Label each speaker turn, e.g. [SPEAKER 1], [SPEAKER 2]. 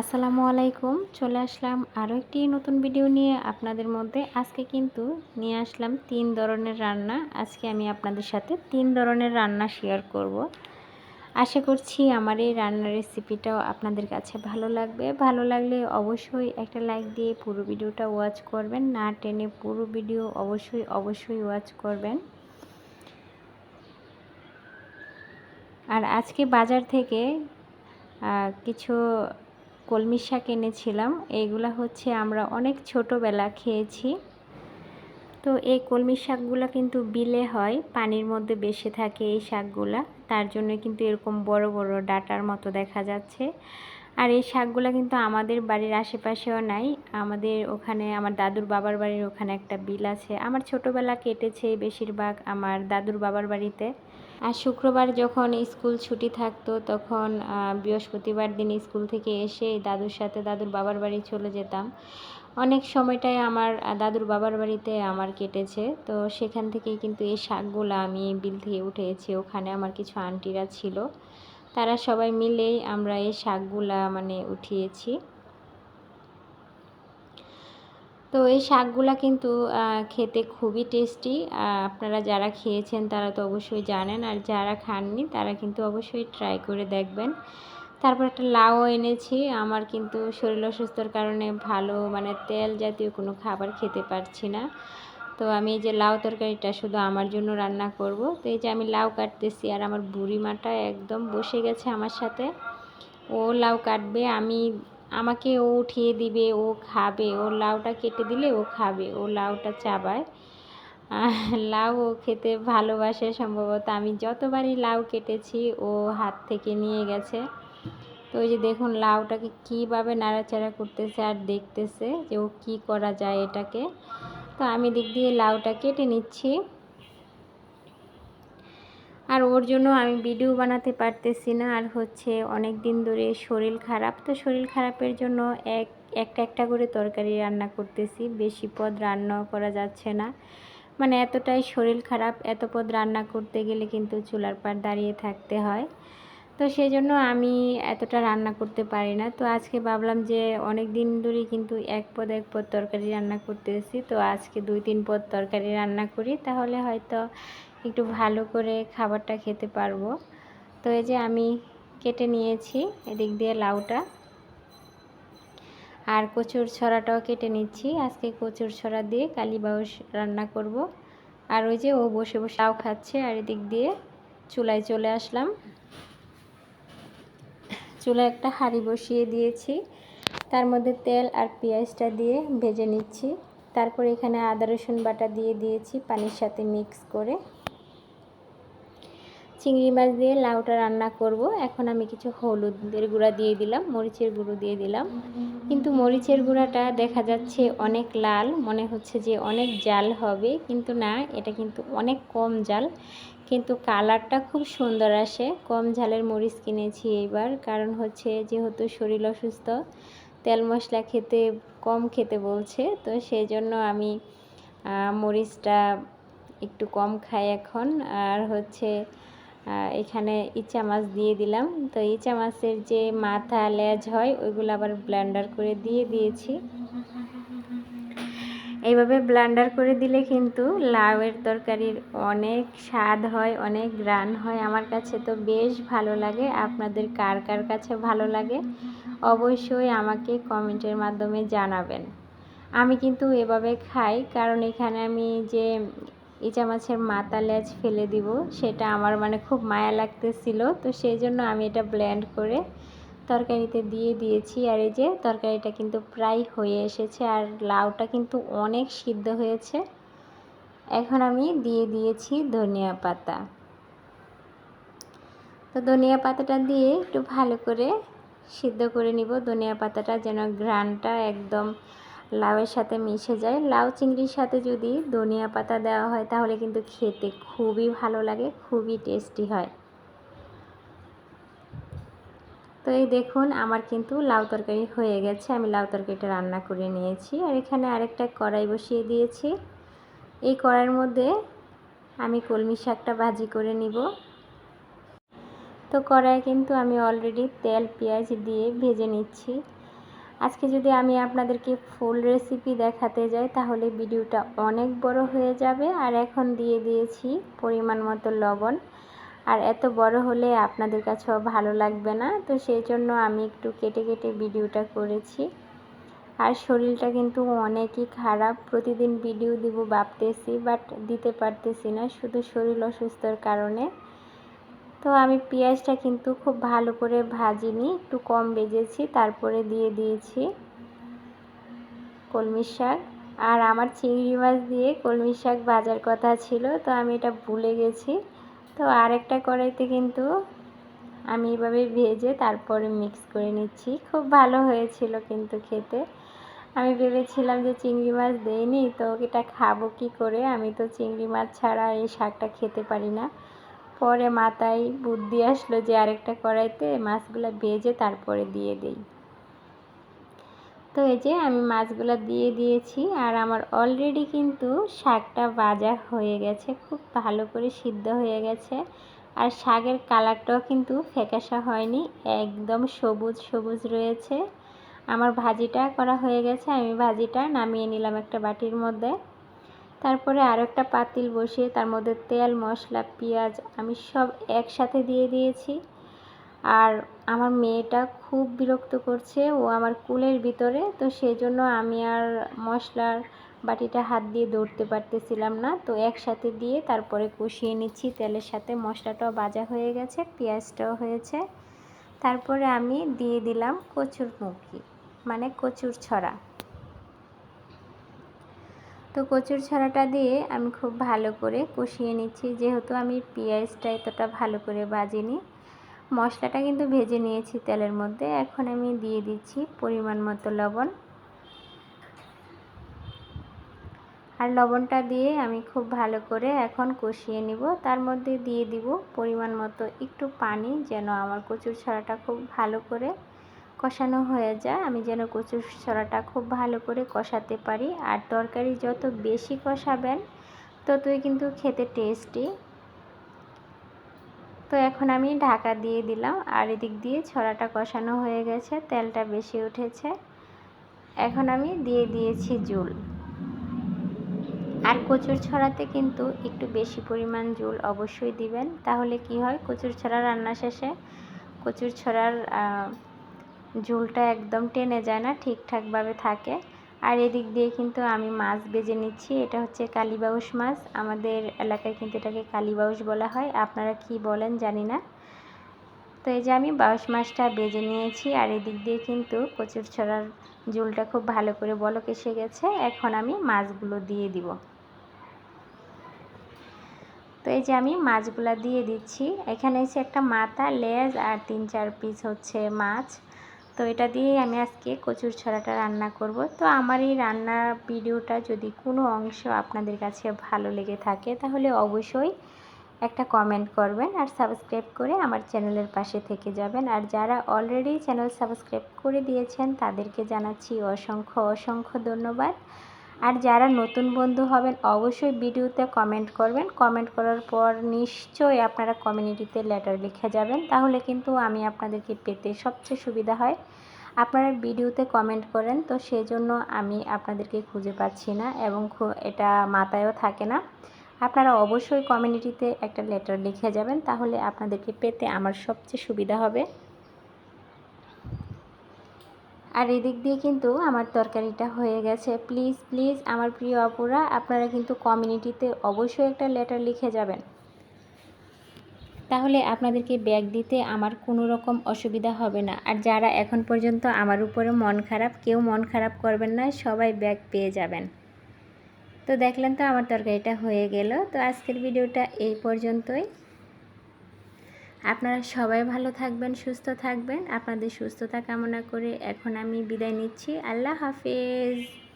[SPEAKER 1] আসসালামু আলাইকুম। চলে আসলাম আরও একটি নতুন ভিডিও নিয়ে। আপনাদের মধ্যে আজকে কিন্তু নিয়ে আসলাম তিন ধরনের রান্না। আজকে আমি আপনাদের সাথে তিন ধরনের রান্না শেয়ার করব। আশা করছি আমার এই রান্নার রেসিপিটাও আপনাদের কাছে ভালো লাগবে। ভালো লাগলে অবশ্যই একটা লাইক দিয়ে পুরো ভিডিওটা ওয়াচ করবেন। না টেনে পুরো ভিডিও অবশ্যই অবশ্যই ওয়াচ করবেন। আর আজকে বাজার থেকে কিছু কলমি শাক এনেছিলাম। এইগুলা হচ্ছে আমরা অনেক ছোটোবেলা খেয়েছি। তো এই কলমি শাকগুলো কিন্তু বিলে হয়, পানির মধ্যে বেশি থাকে এই শাকগুলা। তার জন্য কিন্তু এরকম বড় বড় ডাটার মতো দেখা যাচ্ছে। আর এই শাকগুলো কিন্তু আমাদের বাড়ির আশেপাশেও নাই। আমাদের ওখানে, আমার দাদুর বাবার বাড়ির ওখানে একটা বিল আছে। আমার ছোটোবেলা কেটেছে বেশিরভাগ আমার দাদুর বাবার বাড়িতে। আর শুক্রবার যখন স্কুল ছুটি থাকতো, তখন বৃহস্পতিবার দিন স্কুল থেকে এসে দাদুর সাথে দাদুর বাবার বাড়ি চলে যেতাম। অনেক সময়টাই আমার দাদুর বাবার বাড়িতে আমার কেটেছে। তো সেখান থেকেই কিন্তু এই শাকগুলো আমি বিল থেকে উঠেছি। ওখানে আমার কিছু আন্টিরা ছিল। তারা সবাই মিলেই আমরা এই শাকগুলা মানে উঠিয়েছি। তো এই শাকগুলা কিন্তু খেতে খুবই টেস্টি। আপনারা যারা খেয়েছেন তারা তো অবশ্যই জানেন, আর যারা খাননি তারা কিন্তু অবশ্যই ট্রাই করে দেখবেন। তারপর একটা লাউ এনেছি, আমার কিন্তু শরীর অসুস্থর কারণে ভালো মানে তেল জাতীয় কোনো খাবার খেতে পারছি না। তো আমি এই যে লাউ তরকারিটা শুধু আমার জন্য রান্না করব, তো এই যে আমি লাউ কাটতেছি আর আমার বুড়ি মাটা একদম বসে গেছে আমার সাথে। ও লাউ কাটবে, আমি আমাকে ও উঠিয়ে দিবে, ও খাবে, ও লাউটা কেটে দিলে ও খাবে, ও লাউটা চাবায়। লাউ ও খেতে ভালোবাসে সম্ভবত। আমি যতবারই লাউ কেটেছি, ও হাত থেকে নিয়ে গেছে। তো ওই যে দেখুন, লাউটাকে কীভাবে নাড়াচাড়া করতেছে আর দেখতেছে যে ও কী করা যায় এটাকে। তো আমি দিক দিয়ে লাউটা কেটে নিচ্ছি। আর ওর জন্য আমি ভিডিও বানাতে পারতেছি না। আর হচ্ছে অনেক দিন ধরে শরীর খারাপ। তো শরীর খারাপের জন্য এক, একটা একটা করে তরকারি রান্না করতেছি। বেশি পদ রান্নাও করা যাচ্ছে না। মানে এতটাই শরীর খারাপ, এত পদ রান্না করতে গেলে কিন্তু চুলার পার দাঁড়িয়ে থাকতে হয়। তো সেই জন্য আমি এতটা রান্না করতে পারি না। তো আজকে ভাবলাম যে অনেক দিন ধরেই কিন্তু এক পদ এক পদ তরকারি রান্না করতেছি। তো আজকে দুই, তিন পদ তরকারি রান্না করি। তাহলে হয়তো একটু ভালো করে খাবারটা খেতে পারব। তো এই যে আমি কেটে নিয়েছি এদিক দিয়ে লাউটা। আর কচুর ছড়াটাও কেটে নিচ্ছি। আজকে কচুর ছড়া দিয়ে কালীবাউস রান্না করব। আর ওই যে ও বসে বসে লাউ খাচ্ছে আর এদিক দিয়ে চুলায় চলে আসলাম। চুলায় একটা হাঁড়ি বসিয়ে দিয়েছি। তার মধ্যে তেল আর পেঁয়াজটা দিয়ে ভেজে নিচ্ছি। তারপর এখানে আদা রসুন বাটা দিয়ে দিয়েছি পানির সাথে মিক্স করে। চিংড়ি মাছ দিয়ে লাউটা রান্না করব। এখন আমি কিছু হলুদের গুঁড়া দিয়ে দিলাম, মরিচের গুঁড়ো দিয়ে দিলাম। কিন্তু মরিচের গুঁড়াটা দেখা যাচ্ছে অনেক লাল, মনে হচ্ছে যে অনেক জাল হবে। কিন্তু না, এটা কিন্তু অনেক কম জাল। কিন্তু কালারটা খুব সুন্দর আসে। কম ঝালের মরিচ কিনেছি এইবার। কারণ হচ্ছে যেহেতু শরীর অসুস্থ, তেল মশলা খেতে, কম খেতে বলছে। তো সেই জন্য আমি মরিচটা একটু কম খাই এখন। আর হচ্ছে এখানে ইচা মাছ দিয়ে দিলাম। তো ইচা মাছের যে মাথা লেজ হয়, ওইগুলো আবার ব্লেন্ডার করে দিয়ে দিয়েছি। এইভাবে ব্লান্ডার করে দিলে কিন্তু লাউয়ের তরকারির অনেক স্বাদ হয়, অনেক গ্রান হয়। আমার কাছে তো বেশ ভালো লাগে। আপনাদের কার কার কাছে ভালো লাগে, অবশ্যই আমাকে কমেন্টের মাধ্যমে জানাবেন। আমি কিন্তু এভাবে খাই, কারণ এখানে আমি যে ইচা মাছের মাথা লেজ ফেলে দিব, সেটা আমার মানে খুব মায়া লাগতেছিল। তো সেই জন্য আমি এটা ব্লেন্ড করে তরকারিতে দিয়ে দিয়েছি। আর এই যে তরকারিটা কিন্তু প্রায় হয়ে এসেছে আর লাউটা কিন্তু অনেক সিদ্ধ হয়েছে। এখন আমি দিয়ে দিয়েছি ধনিয়া পাতা। তো ধনিয়া পাতাটা দিয়ে একটু ভালো করে সিদ্ধ করে নিব। ধনিয়া পাতাটা যেন ঘ্রানটা একদম লাউয়ের সাথে মিশে যায়। লাউ চিংড়ির সাথে যদি ধনিয়া পাতা দেওয়া হয়, তাহলে কিন্তু খেতে খুবই ভালো লাগে, খুবই টেস্টি হয়। তো এই দেখুন, আমার কিন্তু লাউ তরকারি হয়ে গেছে। আমি লাউ তরকারিটা রান্না করে নিয়েছি। আর এখানে আরেকটা কড়াই বসিয়ে দিয়েছি। এই কড়াইয়ের মধ্যে আমি কলমি শাকটা ভাজি করে নিব। তো কড়াই কিন্তু আমি অলরেডি তেল, পেঁয়াজ দিয়ে ভেজে নিচ্ছি। আজকে যদি আমি আপনাদেরকে ফুল রেসিপি দেখাতে যাই, তাহলে ভিডিওটা অনেক বড় হয়ে যাবে। আর এখন দিয়ে দিয়েছি পরিমাণ মতো লবণ। আর এত বড় হলে আপনাদের কাছেও ভালো লাগবে না, তো সেই জন্য আমি একটু কেটে কেটে ভিডিওটা করেছি। আর শরীরটা কিন্তু অনেকই খারাপ। প্রতিদিন ভিডিও দিব ভাবতেছি বাট দিতে পারতেছি না। শুধু শরীর অসুস্থর কারণে। তো আমি পেঁয়াজটা কিন্তু খুব ভালো করে ভাজিনি, একটু কম বেজেছি তারপরে দিয়ে দিয়েছি কলমি শাক। আর আমার চিংড়ি মাছ দিয়ে কলমি শাক ভাজার কথা ছিল, তো আমি এটা ভুলে গেছি। তো আরেকটা কড়াইতে কিন্তু আমি এভাবে ভেজে তারপরে মিক্স করে নিচ্ছি। খুব ভালো হয়েছিল কিন্তু খেতে। আমি ভেবেছিলাম যে চিংড়ি মাছ দেয়নি তো এটা খাব কি করে? আমি তো চিংড়ি মাছ ছাড়া এই শাকটা খেতে পারি না। পরে মাথায় বুদ্ধি আসলো যে আরেকটা কড়াইতে মাছগুলো ভেজে তারপরে দিয়ে দেই। তো এই যে আমি মাছগুলো দিয়ে দিয়েছি আর আমার অলরেডি কিন্তু শাকটা ভাজা হয়ে গেছে, খুব ভালো করে সিদ্ধ হয়ে গেছে। আর শাকের কালারটাও কিন্তু ফ্যাকাশা হয়নি, একদম সবুজ সবুজ রয়েছে। আমার ভাজিটা করা হয়ে গেছে, আমি ভাজিটা নামিয়ে নিলাম একটা বাটির মধ্যে। তারপরে আর একটা পাতিল বসিয়ে তার মধ্যে তেল, মশলা, পেঁয়াজ আমি সব একসাথে দিয়ে দিয়েছি। আর আমার মেয়েটা খুব বিরক্ত করছে, ও আমার কুলের ভিতরে, তো সেই জন্য আমি আর মশলার বাটিটা হাত দিয়ে দৌড়তে পারতেছিলাম না। তো একসাথে দিয়ে তারপরে কষিয়ে নিচ্ছি, তেলের সাথে মশলাটাও ভাজা হয়ে গেছে, পেঁয়াজটাও হয়েছে। তারপরে আমি দিয়ে দিলাম কচুর মুখি মানে কচুর ছড়া। তো কচুর ছড়াটা দিয়ে আমি খুব ভালো করে কষিয়ে নিচ্ছি। যেহেতু আমি পেঁয়াজটা এতটা ভালো করে বাজিনি মশলাটা কিন্তু ভেজে নিয়েছি তেলের মধ্যে। এখন আমি দিয়ে দিচ্ছি পরিমাণ মতো লবণ। আর লবণটা দিয়ে আমি খুব ভালো করে এখন কষিয়ে নিব। তার মধ্যে দিয়ে দিব পরিমাণ মতো একটু পানি, যেন আমার কচুর ছড়াটা খুব ভালো করে কষানো হয়ে যায়, আমি যেন কচুর ছড়াটা খুব ভালো করে কষাতে পারি। আর তরকারি যত বেশি কষাবেন, ততই কিন্তু খেতে টেস্টি তো এখন আমি ঢাকা দিয়ে দিলাম, আর এদিক দিয়ে ছড়াটা কষানো হয়ে গেছে, তেলটা বেশি উঠেছে। এখন আমি দিয়ে দিয়েছি জুল। আর কচুর ছড়াতে কিন্তু একটু বেশি পরিমাণ জুল অবশ্যই দিবেন। তাহলে কি হয়, কচুর ছড়া রান্না শেষে কচুর ছড়ার ঝোলটা একদম টেনে যায় না, ঠিকঠাকভাবে থাকে। আর এদিক দিয়ে কিন্তু আমি মাছ বেজে নিচ্ছি, এটা হচ্ছে কালীবাউস মাছ। আমাদের এলাকায় কিন্তু এটাকে কালীবাউস বলা হয়, আপনারা কি বলেন জানি না। তো এই যে আমি বাউস মাছটা বেজে নিয়েছি, আর এদিক দিয়ে কিন্তু কচুর ছড়ার ঝোলটা খুব ভালো করে বলক এসে গেছে, এখন আমি মাছগুলো দিয়ে দিব। তো এই যে আমি মাছগুলো দিয়ে দিচ্ছি, এখানে এসে একটা মাথা, লেজ আর তিন চার পিস হচ্ছে মাছ। তো এটা দিয়েই আমি আজকে কচুর ছড়াটা রান্না করব। তো আমার এই রান্নার ভিডিওটা যদি কোনো অংশ আপনাদের কাছে ভালো লেগে থাকে, তাহলে অবশ্যই একটা কমেন্ট করবেন আর সাবস্ক্রাইব করে আমার চ্যানেলের পাশে থেকে যাবেন। আর যারা অলরেডি চ্যানেল সাবস্ক্রাইব করে দিয়েছেন, তাদেরকে জানাচ্ছি অসংখ্য অসংখ্য ধন্যবাদ। আর যারা নতুন বন্ধু হবেন, অবশ্যই ভিডিওতে কমেন্ট করবেন। কমেন্ট করার পর নিশ্চয়ই আপনারা কমিউনিটিতে লেটার লিখে যাবেন। তাহলে কিন্তু আমি আপনাদেরকে পেতে সবচেয়ে সুবিধা হয়। আপনারা ভিডিওতে কমেন্ট করেন, তো সেই জন্য আমি আপনাদেরকে খুঁজে পাচ্ছি না এবং এটা মাথায়ও থাকে না। আপনারা অবশ্যই কমিউনিটিতে একটা লেটার লিখে যাবেন, তাহলে আপনাদেরকে পেতে আমার সবচেয়ে সুবিধা হবে। আর এদিক দিয়ে কিন্তু আমার তরকারিটা হয়ে গেছে। প্লিজ প্লিজ আমার প্রিয় অপুরা আপনারা কিন্তু কমিউনিটিতে অবশ্যই একটা লেটার লিখে যাবেন। তাহলে আপনাদেরকে ব্যাগ দিতে আমার কোনো রকম অসুবিধা হবে না। আর যারা এখন পর্যন্ত আমার উপরে মন খারাপ, কেউ মন খারাপ করবেন না, সবাই ব্যাগ পেয়ে যাবেন। তো দেখলেন তো আমার তরকারিটা হয়ে গেল। তো আজকের ভিডিওটা এই পর্যন্তই। আপনারা সবাই ভালো থাকবেন, সুস্থ থাকবেন। আপনাদের সুস্থতা কামনা করে এখন আমি বিদায় নিচ্ছি। আল্লাহ হাফেজ।